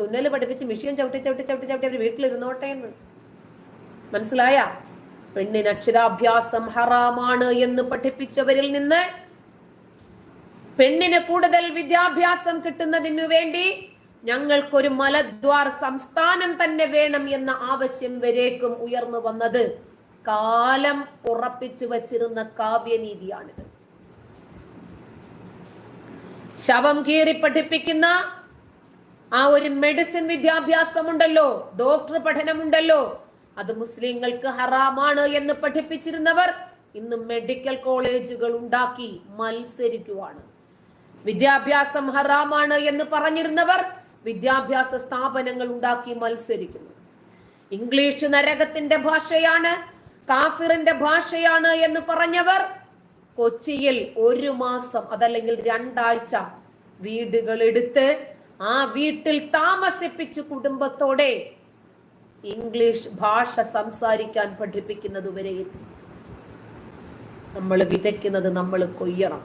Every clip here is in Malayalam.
തുന്നൽ പഠിപ്പിച്ച് മിഷ്യൻ ചവിട്ടി ചവിട്ടി ചവിട്ടി ചവിട്ടി അവർ വീട്ടിലിരുന്നോട്ടെ എന്ന്. മനസ്സിലായ? പെണ്ണിന് അക്ഷരാഭ്യാസം ഹറാമാണ് എന്ന് പഠിപ്പിച്ചവരിൽ നിന്ന് പെണ്ണിന് കൂടുതൽ വിദ്യാഭ്യാസം കിട്ടുന്നതിനു വേണ്ടി ഞങ്ങൾക്കൊരു മലദ്വാർ സംസ്ഥാനം തന്നെ വേണം എന്ന ആവശ്യം വരേക്കും ഉയർന്നു വന്നത്. കാലം ഉറപ്പിച്ചു വച്ചിരുന്ന കാവ്യനീതിയാണിത്. ശവം കീറി പഠിപ്പിക്കുന്ന ആ ഒരു മെഡിസിൻ വിദ്യാഭ്യാസം ഉണ്ടല്ലോ ഡോക്ടർ പഠനമുണ്ടല്ലോ. അത് മുസ്ലിങ്ങൾക്ക് ഹറാമാണ് എന്ന് പഠിപ്പിച്ചിരുന്നവർ ഇന്ന് മെഡിക്കൽ കോളേജുകൾ ഉണ്ടാക്കി മത്സരിക്കുവാണ്. വിദ്യാഭ്യാസം ഹറാമാണ് എന്ന് പറഞ്ഞിരുന്നവർ വിദ്യാഭ്യാസ സ്ഥാപനങ്ങൾ ഉണ്ടാക്കി മത്സരിക്കുന്നു. ഇംഗ്ലീഷ് നരകത്തിന്റെ ഭാഷയാണ് കാഫിറിന്റെ ഭാഷയാണ് എന്ന് പറഞ്ഞവർ കൊച്ചിയിൽ ഒരു മാസം അതല്ലെങ്കിൽ രണ്ടാഴ്ച വീടുകൾ എടുത്ത് ആ വീട്ടിൽ താമസിപ്പിച്ച് കുടുംബത്തോടെ ഇംഗ്ലീഷ് ഭാഷ സംസാരിക്കാൻ പഠിപ്പിക്കുന്നത് വരെ എത്തി. നമ്മൾ വിതയ്ക്കുന്നത് നമ്മൾ കൊയ്യണം.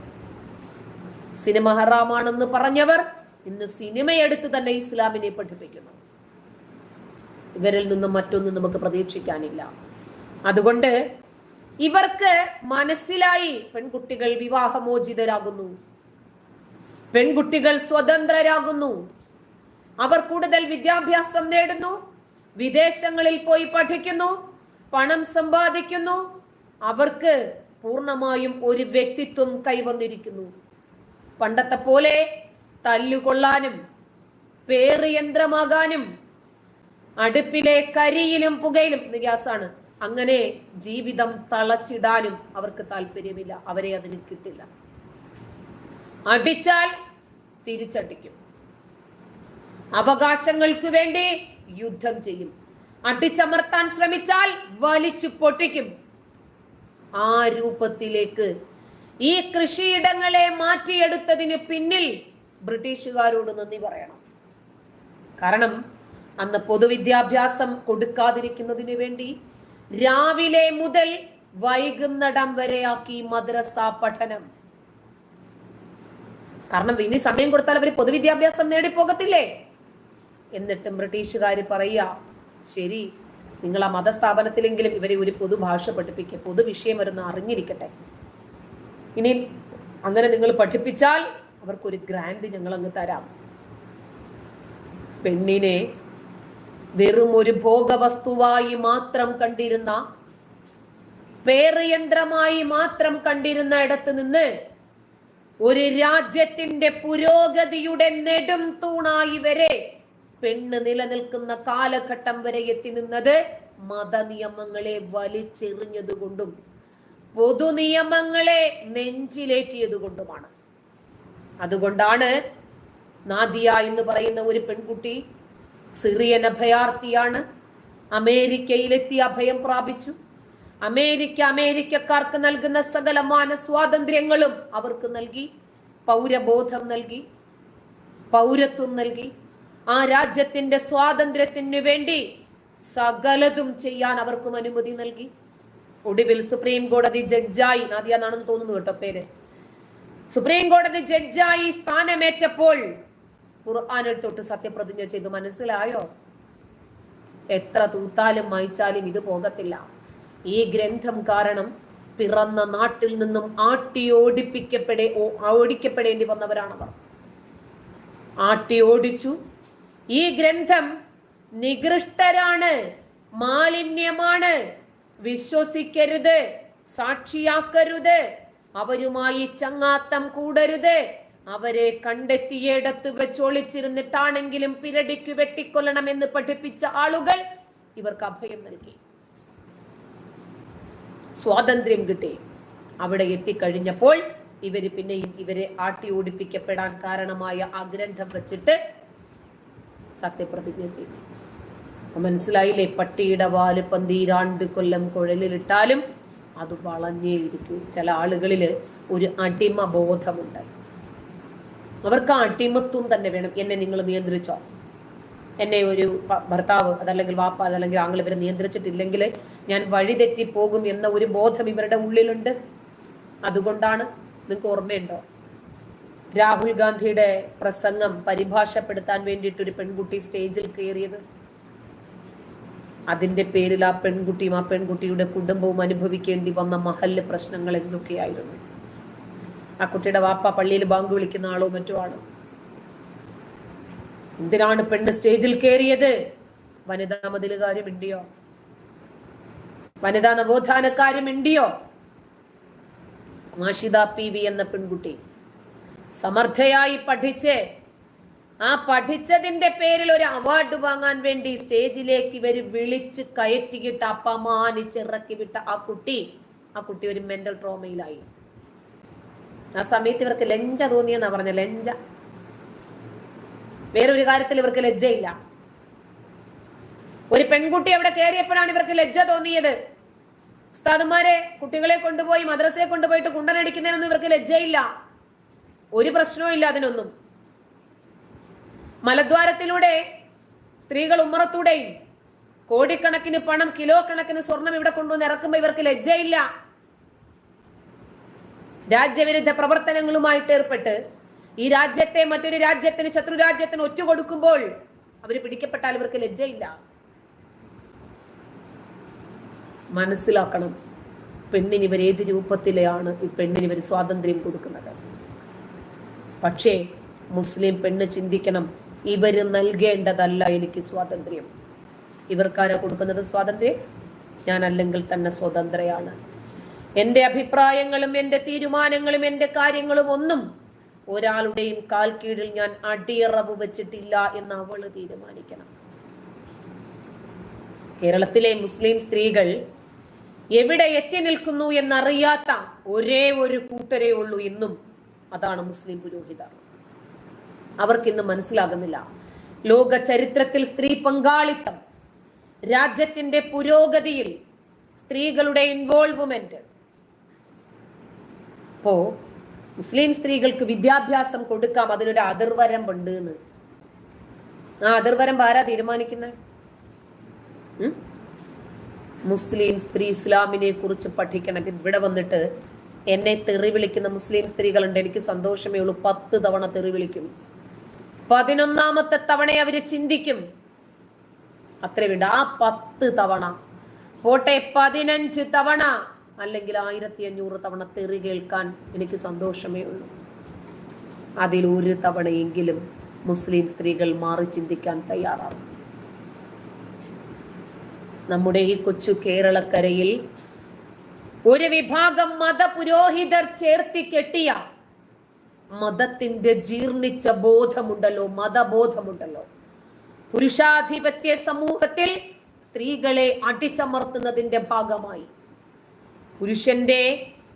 സിനിമ ഹറാമാണെന്ന് പറഞ്ഞവർ ഇന്ന് സിനിമയെടുത്ത് തന്നെ ഇസ്ലാമിനെ പഠിപ്പിക്കുന്നു. ഇവരിൽ നിന്നും മറ്റൊന്നും നമുക്ക് പ്രതീക്ഷിക്കാനില്ല. അതുകൊണ്ട് ഇവർക്ക് മനസ്സിലായി പെൺകുട്ടികൾ വിവാഹമോചിതരാകുന്നു. പെൺകുട്ടികൾ സ്വതന്ത്രരാകുന്നു. അവർ കൂടുതൽ വിദ്യാഭ്യാസം നേടുന്നു വിദേശങ്ങളിൽ പോയി പഠിക്കുന്നു പണം സമ്പാദിക്കുന്നു. അവർക്ക് പൂർണമായും ഒരു വ്യക്തിത്വം കൈവന്നിരിക്കുന്നു. പണ്ടത്തെ പോലെ തല്ലുകൊള്ളാനും പേറ് യന്ത്രമാകാനും അടുപ്പിലെ കരിയിലും പുകയിലും ഇത് അങ്ങനെ ജീവിതം തളച്ചിടാനും അവർക്ക് താല്പര്യമില്ല. അവരെ അതിന് കിട്ടില്ല. അടിച്ചാൽ തിരിച്ചടിക്കും. അവകാശങ്ങൾക്ക് വേണ്ടി യുദ്ധം ചെയ്യും. അടിച്ചമർത്താൻ ശ്രമിച്ചാൽ വലിച്ചു പൊട്ടിക്കും. ആ രൂപത്തിലേക്ക് ഈ കൃഷിയിടങ്ങളെ മാറ്റിയെടുത്തതിന് പിന്നിൽ ബ്രിട്ടീഷുകാരോട് നന്ദി പറയണം. കാരണം അന്ന് പൊതുവിദ്യാഭ്യാസം കൊടുക്കാതിരിക്കുന്നതിന് വേണ്ടി രാവിലെ മുതൽ വൈകുന്നിടം വരെയാക്കി മദ്രസ പഠനം. കാരണം ഇനി സമയം കൊടുത്താൽ അവർ പൊതുവിദ്യാഭ്യാസം നേടിപ്പോകത്തില്ലേ? എന്നിട്ടും ബ്രിട്ടീഷുകാർ പറയുക ശരി നിങ്ങൾ ആ മതസ്ഥാപനത്തിലെങ്കിലും ഇവരെ ഒരു പൊതുഭാഷ പഠിപ്പിക്കുക പൊതുവിഷയം വരുന്ന അറിഞ്ഞിരിക്കട്ടെ. ഇനി അങ്ങനെ നിങ്ങൾ പഠിപ്പിച്ചാൽ അവർക്കൊരു ഗ്രാൻഡ് ഞങ്ങൾ അങ്ങ് തരാം. പെണ്ണിനെ വെറും ഒരു ഭോഗവസ്തുവായി മാത്രം കണ്ടിരുന്ന പേറുയന്ത്രമായി മാത്രം കണ്ടിരുന്ന ഇടത്ത് നിന്ന് ഒരു രാജ്യത്തിന്റെ പുരോഗതിയുടെ നെടും തൂണായി വരെ പെണ്ണ് നിലനിൽക്കുന്ന കാലഘട്ടം വരെ എത്തി നിന്നത് മതനിയമങ്ങളെ വലിച്ചെറിഞ്ഞതുകൊണ്ടും പൊതുനിയമങ്ങളെ നെഞ്ചിലേറ്റിയതുകൊണ്ടുമാണ്. അതുകൊണ്ടാണ് നാദിയ എന്ന് പറയുന്ന ഒരു പെൺകുട്ടി സിറിയൻ അഭയാർത്ഥിയാണ് അമേരിക്കയിലെത്തി അഭയം പ്രാപിച്ചു. അമേരിക്ക അമേരിക്കക്കാർക്ക് നൽകുന്ന സകലമാന സ്വാതന്ത്ര്യങ്ങളും അവർക്ക് നൽകി പൗരബോധം നൽകി പൗരത്വം നൽകി. ആ രാജ്യത്തിന്റെ സ്വാതന്ത്ര്യത്തിന് വേണ്ടി സകലതും ചെയ്യാൻ അവർക്കും അനുമതി നൽകി. ഒടുവിൽ സുപ്രീം കോടതി ജഡ്ജായി നാദിയ എന്നാണെന്ന് തോന്നുന്നു കേട്ടോ പേര്. സുപ്രീം കോടതി ജഡ്ജായി സ്ഥാനമേറ്റപ്പോൾ ഖുർആാനിൽ തൊട്ട് സത്യപ്രതിജ്ഞ ചെയ്തു. മനസ്സിലായോ? എത്ര തൂത്താലും മായിച്ചാലും ഇത് പോകത്തില്ല. ഈ ഗ്രന്ഥം കാരണം പിറന്ന നാട്ടിൽ നിന്നും ആട്ടി ഓടിപ്പിക്കപ്പെടേ ഓ- ഓടിക്കപ്പെടേണ്ടി വന്നവരാണവർ. ആട്ടി ഓടിച്ചു. ഈ ഗ്രന്ഥം നികൃഷ്ടരാണ് മാലിന്യമാണ്. വിശ്വസിക്കരുത് സാക്ഷിയാക്കരുത്. അവരുമായി ചങ്ങാത്തം കൂടരുത്. അവരെ കണ്ടെത്തിയിടത്ത് വെച്ച് പിരടിക്കു വെട്ടിക്കൊല്ലണമെന്ന് പഠിപ്പിച്ച ആളുകൾ ഇവർക്ക് അഭയം നൽകി. സ്വാതന്ത്ര്യം കിട്ടി. അവിടെ എത്തിക്കഴിഞ്ഞപ്പോൾ ഇവർ പിന്നെയും ഇവരെ ആട്ടി ഓടിപ്പിക്കപ്പെടാൻ കാരണമായ ആ ഗ്രന്ഥം വെച്ചിട്ട് സത്യപ്രതിജ്ഞ ചെയ്തു. മനസ്സിലായില്ലേ? പട്ടിയുടെ വാൽ പന്തീരാണ്ട് കൊല്ലം കുഴലിലിട്ടാലും അത് വളഞ്ഞേ ഇരിക്കും. ചില ആളുകളിൽ ഒരു അടിമ ബോധമുണ്ട് അവർക്ക് അടിമത്വം തന്നെ വേണം. എന്നെ നിങ്ങൾ നിയന്ത്രിച്ചോ? എന്നെ ഒരു ഭർത്താവ് അതല്ലെങ്കിൽ വാപ്പ അതല്ലെങ്കിൽ ആങ്ങൾ ഇവരെ നിയന്ത്രിച്ചിട്ടില്ലെങ്കിൽ ഞാൻ വഴിതെറ്റി പോകും എന്ന ഒരു ബോധം ഇവരുടെ ഉള്ളിലുണ്ട്. അതുകൊണ്ടാണ് നിങ്ങൾക്ക് ഓർമ്മയുണ്ടോ? രാഹുൽ ഗാന്ധിയുടെ പ്രസംഗം പരിഭാഷപ്പെടുത്താൻ വേണ്ടിയിട്ട് ഒരു പെൺകുട്ടി സ്റ്റേജിൽ കയറിയത്. അതിന്റെ പേരിൽ ആ പെൺകുട്ടിയും ആ പെൺകുട്ടിയുടെ കുടുംബവും അനുഭവിക്കേണ്ടി വന്ന മഹല്ല് പ്രശ്നങ്ങൾ എന്തൊക്കെയായിരുന്നു? ആ കുട്ടിയുടെ വാപ്പ പള്ളിയിൽ ബാങ്ക് വിളിക്കുന്ന ആളോ മറ്റോ ആണ്? എന്തിനാണ് പെണ്ണ് സ്റ്റേജിൽ കയറിയത് വനിതാ മതിലുകാരും ഇണ്ടിയോ വനിതാ നവോത്ഥാനക്കാരും ഇണ്ടിയോ മാഷിത പി വി എന്ന പെൺകുട്ടി സമർത്ഥയായി പഠിച്ച് ആ പഠിച്ചതിന്റെ പേരിൽ ഒരു അവാർഡ് വാങ്ങാൻ വേണ്ടി സ്റ്റേജിലേക്ക് ഇവർ വിളിച്ച് കയറ്റിയിട്ട് അപമാനിച്ച് ഇറക്കി വിട്ട ആ കുട്ടി ആ കുട്ടി ഒരു മെന്റൽ ട്രോമയിലായി ആ സമയത്ത് ഇവർക്ക് ലഞ്ച തോന്നിയെന്നാ പറഞ്ഞ ലഞ്ച വേറൊരു കാര്യത്തിൽ ഇവർക്ക് ലജ്ജയില്ല. ഒരു പെൺകുട്ടി അവിടെ കയറിയപ്പോഴാണ് ഇവർക്ക് ലജ്ജ തോന്നിയത്. ഉസ്താദുമാരെ കുട്ടികളെ കൊണ്ടുപോയി മദ്രസയെ കൊണ്ടുപോയിട്ട് കുണ്ടനടിക്കുന്നതിനൊന്നും ഇവർക്ക് ലജ്ജയില്ല. ഒരു പ്രശ്നവും ഇല്ല അതിനൊന്നും. മലദ്വാരത്തിലൂടെ സ്ത്രീകൾ ഉമ്മറത്തൂടെയും കോടിക്കണക്കിന് പണം കിലോ കണക്കിന് സ്വർണം ഇവിടെ കൊണ്ടുവന്ന് ഇറക്കുമ്പോൾ ഇവർക്ക് ലജ്ജയില്ല. രാജ്യവിരുദ്ധ പ്രവർത്തനങ്ങളുമായിട്ട് ഏർപ്പെട്ട് ഈ രാജ്യത്തെ മറ്റൊരു രാജ്യത്തിന് ശത്രു രാജ്യത്തിന് ഒറ്റ കൊടുക്കുമ്പോൾ അവർ പിടിക്കപ്പെട്ടാൽ ഇവർക്ക് ലജ്ജയില്ല. മനസ്സിലാക്കണം പെണ്ണിന് ഇവർ ഏത് രൂപത്തിലെയാണ് ഈ പെണ്ണിന് ഇവർ സ്വാതന്ത്ര്യം കൊടുക്കുന്നത്. പക്ഷേ മുസ്ലിം പെണ്ണ് ചിന്തിക്കണം ഇവർ നൽകേണ്ടതല്ല എനിക്ക് സ്വാതന്ത്ര്യം. ഇവർക്കാരാ കൊടുക്കുന്നത് സ്വാതന്ത്ര്യം? ഞാൻ അല്ലെങ്കിൽ തന്നെ സ്വതന്ത്രയാണ്. എന്റെ അഭിപ്രായങ്ങളും എന്റെ തീരുമാനങ്ങളും എന്റെ കാര്യങ്ങളും ഒന്നും ഒരാളുടെയും കാൽ കീഴിൽ ഞാൻ അടിയറവ് വെച്ചിട്ടില്ല എന്ന് അവൾ തീരുമാനിക്കണം. കേരളത്തിലെ മുസ്ലിം സ്ത്രീകൾ എവിടെ എത്തി നിൽക്കുന്നു എന്നറിയാത്ത ഒരേ ഒരു കൂട്ടരേ ഉള്ളൂ ഇന്നും അതാണ് മുസ്ലിം പുരോഹിതർ. അവർക്കിന്ന് മനസ്സിലാകുന്നില്ല. ലോക ചരിത്രത്തിൽ സ്ത്രീ പങ്കാളിത്തം രാജ്യത്തിന്റെ പുരോഗതിയിൽ സ്ത്രീകളുടെ ഇൻവോൾവ്മെന്റ് അപ്പോ മുസ്ലിം സ്ത്രീകൾക്ക് വിദ്യാഭ്യാസം കൊടുക്കാം അതിനൊരു അതിർവരമ്പുണ്ട് എന്ന്. ആ അതിർവരമ്പ് ആരാ തീരുമാനിക്കുന്നത് മുസ്ലിം സ്ത്രീ ഇസ്ലാമിനെ കുറിച്ച് പഠിക്കണം. ഇവിടെ വന്നിട്ട് എന്നെ തെറി വിളിക്കുന്ന മുസ്ലിം സ്ത്രീകളുണ്ട്. എനിക്ക് സന്തോഷമേ ഉള്ളൂ. പത്ത് തവണ തെറി വിളിക്കും. പതിനൊന്നാമത്തെ തവണ അവർ ചിന്തിക്കും. അത്രേ വേണ്ട. ആ പത്ത് തവണ. പോട്ടെ പതിനഞ്ച് തവണ. അല്ലെങ്കിൽ ആയിരത്തി അഞ്ഞൂറ് തവണ തെറി കേൾക്കാൻ എനിക്ക് സന്തോഷമേ ഉള്ളൂ. അതിൽ ഒരു തവണയെങ്കിലും മുസ്ലിം സ്ത്രീകൾ മാറി ചിന്തിക്കാൻ തയ്യാറാണ് നമ്മുടെ ഈ കൊച്ചു കേരളക്കരയിൽ ഒരു വിഭാഗം മതപുരോഹിതർ ചേർത്തി കെട്ടിയ മതത്തിന്റെ ജീർണിച്ച ബോധമുണ്ടല്ലോ മതബോധമുണ്ടല്ലോ. പുരുഷാധിപത്യ സമൂഹത്തിൽ സ്ത്രീകളെ അടിച്ചമർത്തുന്നതിന്റെ ഭാഗമായി പുരുഷന്റെ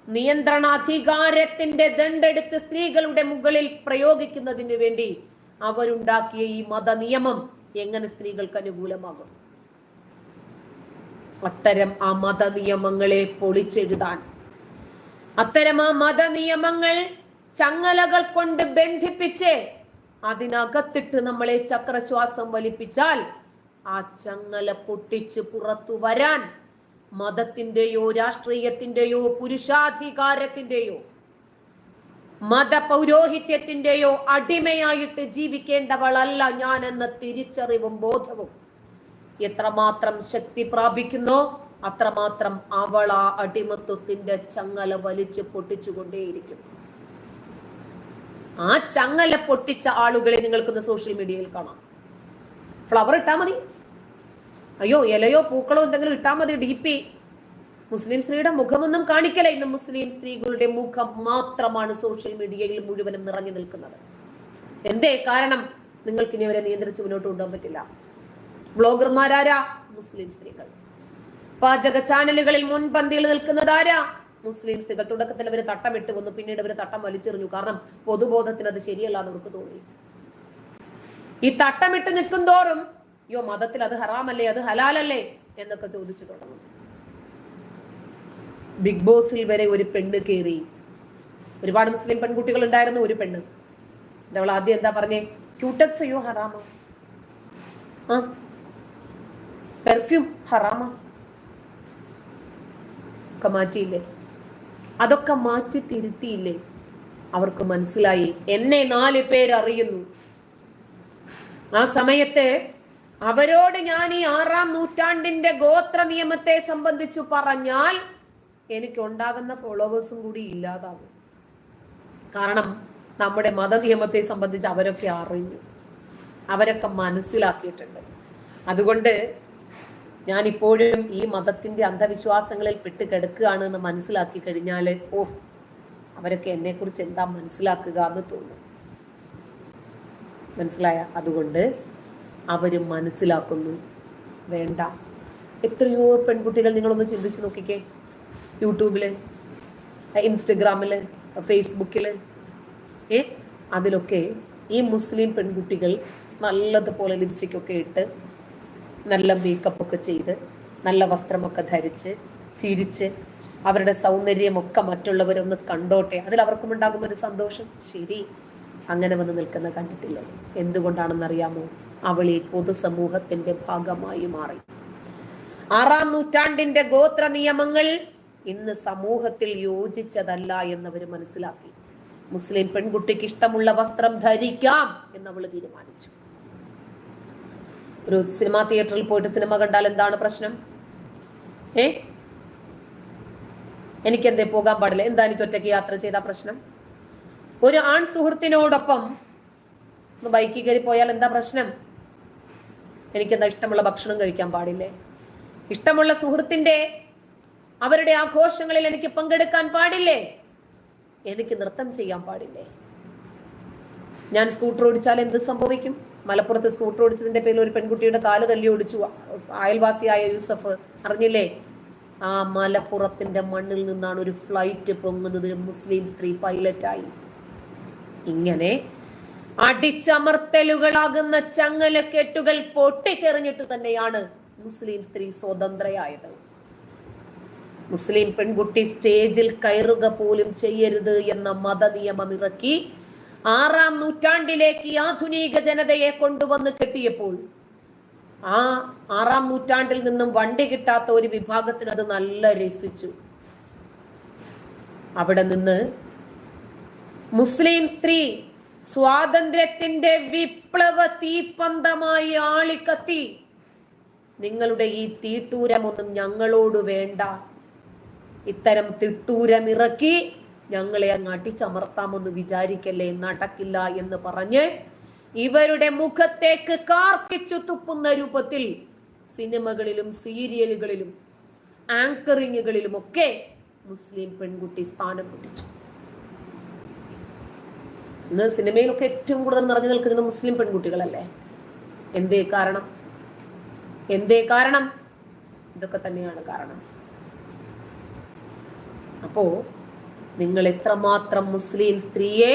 നിയന്ത്രണാധികാരത്തിന്റെ ദണ്ടെടുത്ത് സ്ത്രീകളുടെ മുകളിൽ പ്രയോഗിക്കുന്നതിന് വേണ്ടി അവരുണ്ടാക്കിയ ഈ മത നിയമം എങ്ങനെ സ്ത്രീകൾക്ക് അനുകൂലമാകും? അത്തരം ആ മത നിയമങ്ങളെ പൊളിച്ചെഴുതാൻ. അത്തരം ആ മത നിയമങ്ങൾ ചങ്ങലകൾ കൊണ്ട് ബന്ധിപ്പിച്ച് അതിനകത്തിട്ട് നമ്മളെ ചക്രശ്വാസം വലിപ്പിച്ചാൽ ആ ചങ്ങല പൊട്ടിച്ച് പുറത്തു വരാൻ മതത്തിന്റെയോ രാഷ്ട്രീയത്തിന്റെയോ പുരുഷാധികാരത്തിന്റെയോ മതപൗരോഹിത്യത്തിന്റെയോ അടിമയായിട്ട് ജീവിക്കേണ്ടവളല്ല ഞാൻ എന്ന തിരിച്ചറിവും ബോധവും എത്രമാത്രം ശക്തി പ്രാപിക്കുന്നു അത്രമാത്രം അവൾ ആ അടിമത്വത്തിന്റെ ചങ്ങല വലിച്ചു പൊട്ടിച്ചുകൊണ്ടേയിരിക്കും. ആ ചങ്ങല പൊട്ടിച്ച ആളുകളെ നിങ്ങൾക്കൊന്ന് സോഷ്യൽ മീഡിയയിൽ കാണാം. ഫ്ലവർ ഇട്ടാ മതി. അയ്യോ ഇലയോ പൂക്കളോ എന്തെങ്കിലും ഇട്ടാ മതി ഡി പി. മുസ്ലിം സ്ത്രീയുടെ മുഖമൊന്നും കാണിക്കല ഇന്ന് മുസ്ലിം സ്ത്രീകളുടെ മുഖം മാത്രമാണ് സോഷ്യൽ മീഡിയയിൽ മുഴുവനും നിറഞ്ഞു നിൽക്കുന്നത്. എന്തേ കാരണം? നിങ്ങൾക്ക് ഇനി അവരെ നിയന്ത്രിച്ച് മുന്നോട്ട് കൊണ്ടുപോകാൻ പറ്റില്ല. ബ്ലോഗർമാരാരാ? മുസ്ലിം സ്ത്രീകൾ. പാചക ചാനലുകളിൽ മുൻപന്തിയിൽ നിൽക്കുന്നതാരാ മുസ്ലിം സ്ത്രീകൾ. തുടക്കത്തിൽ അവർ തട്ടമിട്ട് വന്നു പിന്നീട് അവർ തട്ടം വലിച്ചെറിഞ്ഞു. കാരണം പൊതുബോധത്തിന് അത് ശരിയല്ല എന്ന് അവർക്ക് തോന്നി. ഈ തട്ടമിട്ട് നിൽക്കും തോറും യോ മതത്തിൽ അത് ഹറാമല്ലേ അത് ഹലാലല്ലേ എന്നൊക്കെ ചോദിച്ചു തുടങ്ങും. ബിഗ് ബോസിൽ വരെ ഒരു പെണ്ണ് കയറി ഒരുപാട് മുസ്ലിം പെൺകുട്ടികൾ ഉണ്ടായിരുന്നു ഒരു പെണ്ണ്. അവൾ ആദ്യം എന്താ പറഞ്ഞേ? ക്യൂട്ടക്സ് അയ്യോ ഹറാമ പെർഫ്യൂം ഹറാമ? ഒക്കെ മാറ്റിയില്ലേ? അതൊക്കെ മാറ്റി തിരുത്തിയില്ലേ? അവർക്ക് മനസ്സിലായി. എന്നെ നാല് പേരറിയുന്നു. ആ സമയത്ത് അവരോട് ഞാൻ ഈ ആറാം നൂറ്റാണ്ടിന്റെ ഗോത്ര നിയമത്തെ സംബന്ധിച്ചു പറഞ്ഞാൽ എനിക്ക് ഉണ്ടാകുന്ന ഫോളോവേഴ്സും കൂടി ഇല്ലാതാകും. കാരണം നമ്മുടെ മത നിയമത്തെ സംബന്ധിച്ച് അവരൊക്കെ അറിഞ്ഞു. അവരൊക്കെ മനസ്സിലാക്കിയിട്ടുണ്ട്. അതുകൊണ്ട് ഞാൻ ഇപ്പോഴും ഈ മതത്തിന്റെ അന്ധവിശ്വാസങ്ങളിൽ പെട്ട് കിടക്കുകയാണ് എന്ന് മനസ്സിലാക്കി കഴിഞ്ഞാൽ ഓ അവരൊക്കെ എന്നെക്കുറിച്ച് എന്താ മനസ്സിലാക്കുക എന്ന് തോന്നും. മനസ്സിലായ? അതുകൊണ്ട് അവർ മനസ്സിലാക്കുന്നു. വേണ്ട. എത്രയോ പെൺകുട്ടികൾ നിങ്ങളൊന്ന് ചിന്തിച്ചു നോക്കിക്കേ. യൂട്യൂബിൽ ഇൻസ്റ്റഗ്രാമിൽ ഫേസ്ബുക്കിൽ. ഏ? അതിലൊക്കെ ഈ മുസ്ലിം പെൺകുട്ടികൾ നല്ലതുപോലെ ലിപ്സ്റ്റിക്കൊക്കെ ഇട്ട് നല്ല മേക്കപ്പ് ഒക്കെ ചെയ്ത് നല്ല വസ്ത്രമൊക്കെ ധരിച്ച് ചിരിച്ച് അവരുടെ സൗന്ദര്യമൊക്കെ മറ്റുള്ളവരൊന്ന് കണ്ടോട്ടെ. അതിൽ അവർക്കും ഉണ്ടാകുന്ന ഒരു സന്തോഷം. ശരി. അങ്ങനെ വന്ന് നിൽക്കുന്ന കണ്ടിട്ടില്ല? എന്തുകൊണ്ടാണെന്നറിയാമോ? അവൾ ഈ പൊതുസമൂഹത്തിന്റെ ഭാഗമായി മാറി. ആറാം നൂറ്റാണ്ടിന്റെ ഗോത്ര നിയമങ്ങൾ ഇന്ന് സമൂഹത്തിൽ യോജിച്ചതല്ല എന്നവർ മനസ്സിലാക്കി. മുസ്ലിം പെൺകുട്ടിക്ക് ഇഷ്ടമുള്ള വസ്ത്രം ധരിക്കാം എന്നവൾ തീരുമാനിച്ചു. ഒരു സിനിമാ തിയേറ്ററിൽ പോയിട്ട് സിനിമ കണ്ടാൽ എന്താണ് പ്രശ്നം? ഏ? എനിക്കെന്തേ പോകാൻ പാടില്ല. എന്താ എനിക്ക് ഒറ്റയ്ക്ക് യാത്ര ചെയ്ത പ്രശ്നം? ഒരു ആൺ സുഹൃത്തിനോടൊപ്പം ബൈക്കിൽ കയറി പോയാൽ എന്താ പ്രശ്നം? എനിക്കെന്താ ഇഷ്ടമുള്ള ഭക്ഷണം കഴിക്കാൻ പാടില്ലേ? ഇഷ്ടമുള്ള സുഹൃത്തിന്റെ അവരുടെ ആഘോഷങ്ങളിൽ എനിക്ക് പങ്കെടുക്കാൻ പാടില്ലേ? എനിക്ക് നൃത്തം ചെയ്യാൻ പാടില്ലേ? ഞാൻ സ്കൂട്ടർ ഓടിച്ചാൽ എന്ത് സംഭവിക്കും? മലപ്പുറത്ത് സ്കൂട്ടർ ഓടിച്ചതിന്റെ പേരിൽ ഒരു പെൺകുട്ടിയുടെ കാൽ തല്ലി ഓടിച്ചു. അയൽവാസിയായ യൂസഫ് അറിഞ്ഞില്ലേ? ആ മലപ്പുറത്തിന്റെ മണ്ണിൽ നിന്നാണ് ഒരു ഫ്ലൈറ്റ് പൊങ്ങുന്നത് ഒരു മുസ്ലിം സ്ത്രീ പൈലറ്റായി. ഇങ്ങനെ അടിച്ചമർത്തലുകളാകുന്ന ചങ്ങലക്കെട്ടുകൾ പൊട്ടിച്ചെറിഞ്ഞിട്ട് തന്നെയാണ് മുസ്ലിം സ്ത്രീ സ്വതന്ത്രയായത്. മുസ്ലിം പെൺകുട്ടി സ്റ്റേജിൽ കയറുക പോലും ചെയ്യരുത് എന്ന മത നിയമം ഇറക്കി ആറാം നൂറ്റാണ്ടിലേക്ക് ആധുനിക ജനതയെ കൊണ്ടുവന്ന് കെട്ടിയപ്പോൾ ആ ആറാം നൂറ്റാണ്ടിൽ നിന്നും വണ്ടി കിട്ടാത്ത ഒരു വിഭാഗത്തിന് അത് നല്ല രസിച്ചു. അവിടെ നിന്ന് മുസ്ലിം സ്ത്രീ സ്വാതന്ത്ര്യത്തിന്റെ വിപ്ലവ തീപ്പന്തമായി ആളിക്കത്തി. നിങ്ങളുടെ ഈ തീട്ടൂരമൊന്നും ഞങ്ങളോട് വേണ്ട. ഇത്തരം തിട്ടൂരമിറക്കി ഞങ്ങളെ അങ്ങ് അടിച്ചമർത്താമെന്ന് വിചാരിക്കല്ലേ? നടക്കില്ല എന്ന് പറഞ്ഞ് ഇവരുടെ മുഖത്തേക്ക് കാർക്കിച്ചു തുപ്പുന്ന രൂപത്തിൽ സിനിമകളിലും സീരിയലുകളിലും ആങ്കറിങ്ങുകളിലുമൊക്കെ മുസ്ലിം പെൺകുട്ടി സ്ഥാനം പിടിച്ചു. ഇന്ന് സിനിമയിലൊക്കെ ഏറ്റവും കൂടുതൽ നിറഞ്ഞു നിൽക്കുന്നത് മുസ്ലിം പെൺകുട്ടികളല്ലേ? എന്തേ കാരണം? എന്തേ കാരണം? ഇതൊക്കെ തന്നെയാണ് കാരണം. അപ്പോ നിങ്ങൾ എത്രമാത്രം മുസ്ലിം സ്ത്രീയെ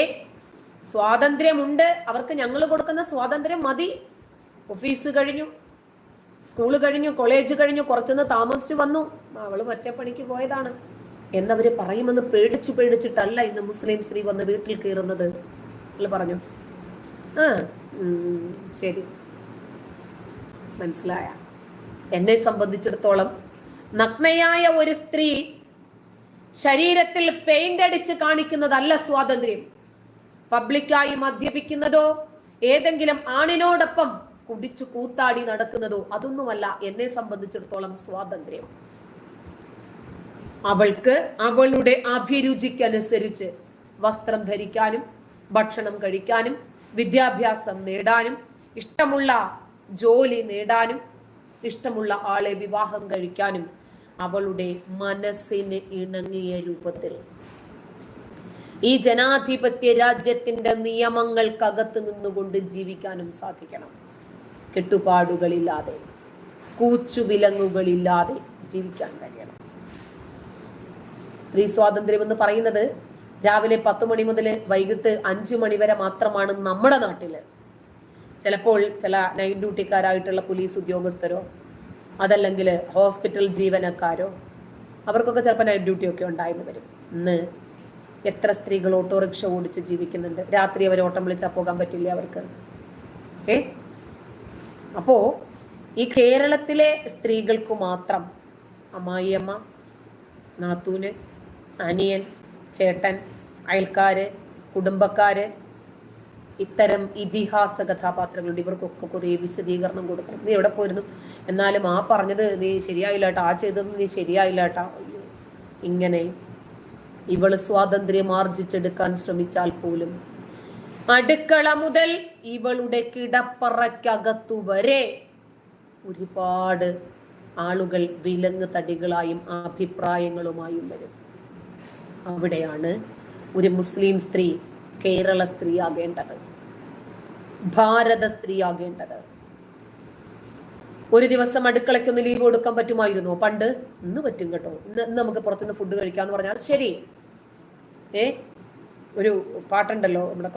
സ്വാതന്ത്ര്യമുണ്ട് അവർക്ക് ഞങ്ങൾ കൊടുക്കുന്ന സ്വാതന്ത്ര്യം മതി. ഓഫീസ് കഴിഞ്ഞു സ്കൂൾ കഴിഞ്ഞു കോളേജ് കഴിഞ്ഞു കുറച്ചൊന്ന് താമസിച്ചു വന്നു. അവൾ മറ്റേ പണിക്ക് പോയതാണ്. എന്നവര് പറയുമെന്ന് പേടിച്ചു പേടിച്ചിട്ടല്ല ഇന്ന് മുസ്ലിം സ്ത്രീ വന്ന് വീട്ടിൽ കയറുന്നത്. പറഞ്ഞു? ആ ശരി. മനസ്സിലായ. എന്നെ സംബന്ധിച്ചിടത്തോളം നഗ്നയായ ഒരു സ്ത്രീ ശരീരത്തിൽ പെയിന്റ് അടിച്ച് കാണിക്കുന്നതല്ല സ്വാതന്ത്ര്യം. പബ്ലിക്കായി മദ്യപിക്കുന്നതോ ഏതെങ്കിലും ആണിനോടൊപ്പം കുടിച്ചു കൂത്താടി നടക്കുന്നതോ അതൊന്നുമല്ല എന്നെ സംബന്ധിച്ചിടത്തോളം സ്വാതന്ത്ര്യം. അവൾക്ക് അവളുടെ അഭിരുചിക്കനുസരിച്ച് വസ്ത്രം ധരിക്കാനും ഭക്ഷണം കഴിക്കാനും വിദ്യാഭ്യാസം നേടാനും ഇഷ്ടമുള്ള ജോലി നേടാനും ഇഷ്ടമുള്ള ആളെ വിവാഹം കഴിക്കാനും അവളുടെ മനസ്സിന് ഇണങ്ങിയ രൂപത്തിൽ. ഈ ജനാധിപത്യ രാജ്യത്തിന്റെ നിയമങ്ങൾക്കകത്ത് നിന്നുകൊണ്ട് ജീവിക്കാനും സാധിക്കണം. കെട്ടുപാടുകളില്ലാതെ കൂച്ചുവിലങ്ങുകളില്ലാതെ ജീവിക്കാൻ കഴിയണം സ്ത്രീ സ്വാതന്ത്ര്യം എന്ന് പറയുന്നത് രാവിലെ പത്ത് മണി മുതൽ വൈകിട്ട് അഞ്ചു മണി വരെ മാത്രമാണ് നമ്മുടെ നാട്ടിൽ ചിലപ്പോൾ ചില നൈറ്റ് ഡ്യൂട്ടിക്കാരായിട്ടുള്ള പോലീസ് ഉദ്യോഗസ്ഥരോ അതല്ലെങ്കിൽ ഹോസ്പിറ്റൽ ജീവനക്കാരോ അവർക്കൊക്കെ ചിലപ്പോൾ നൈറ്റ് ഡ്യൂട്ടി ഒക്കെ ഉണ്ടായിരുന്നു വരും. ഇന്ന് എത്ര സ്ത്രീകൾ ഓട്ടോറിക്ഷ ഓടിച്ച് ജീവിക്കുന്നുണ്ട്? രാത്രി അവർ ഓട്ടം വിളിച്ചാൽ പോകാൻ പറ്റില്ല അവർക്ക്? ഏ? അപ്പോ ഈ കേരളത്തിലെ സ്ത്രീകൾക്ക് മാത്രം അമ്മായിയമ്മ നാത്തൂന് അനിയൻ ചേട്ടൻ അയൽക്കാർ കുടുംബക്കാർ ഇത്തരം ഇതിഹാസ കഥാപാത്രങ്ങളുണ്ട്. ഇവർക്കൊക്കെ കുറേ വിശദീകരണം കൊടുക്കണം. നീ എവിടെ പോയിരുന്നു? എന്നാലും ആ പറഞ്ഞത് നീ ശരിയായില്ല കേട്ടോ ആ ചെയ്തത് നീ ശരിയായില്ല കേട്ടോ. ഇങ്ങനെ ഇവൾ സ്വാതന്ത്ര്യം ആർജിച്ചെടുക്കാൻ ശ്രമിച്ചാൽ പോലും അടുക്കള മുതൽ ഇവളുടെ കിടപ്പറയ്ക്കകത്തു വരെ ഒരുപാട് ആളുകൾ വിലങ്ങ് തടികളായും അഭിപ്രായങ്ങളുമായും വരും. അവിടെയാണ് ഒരു മുസ്ലിം സ്ത്രീ കേരള സ്ത്രീ ആകേണ്ടത് ഭാരത സ്ത്രീ ആകേണ്ടത് ഒരു ദിവസം അടുക്കളയ്ക്ക് ഒന്ന് ലീവ് കൊടുക്കാൻ പറ്റുമായിരുന്നു? പണ്ട് ഇന്ന് പറ്റും കേട്ടോ. ഇന്ന് ഇന്ന് നമുക്ക് പുറത്തുനിന്ന് ഫുഡ് കഴിക്കാന്ന് പറഞ്ഞാൽ ശരി. ഏ? ഒരു പാട്ടുണ്ടല്ലോ നമ്മുടെ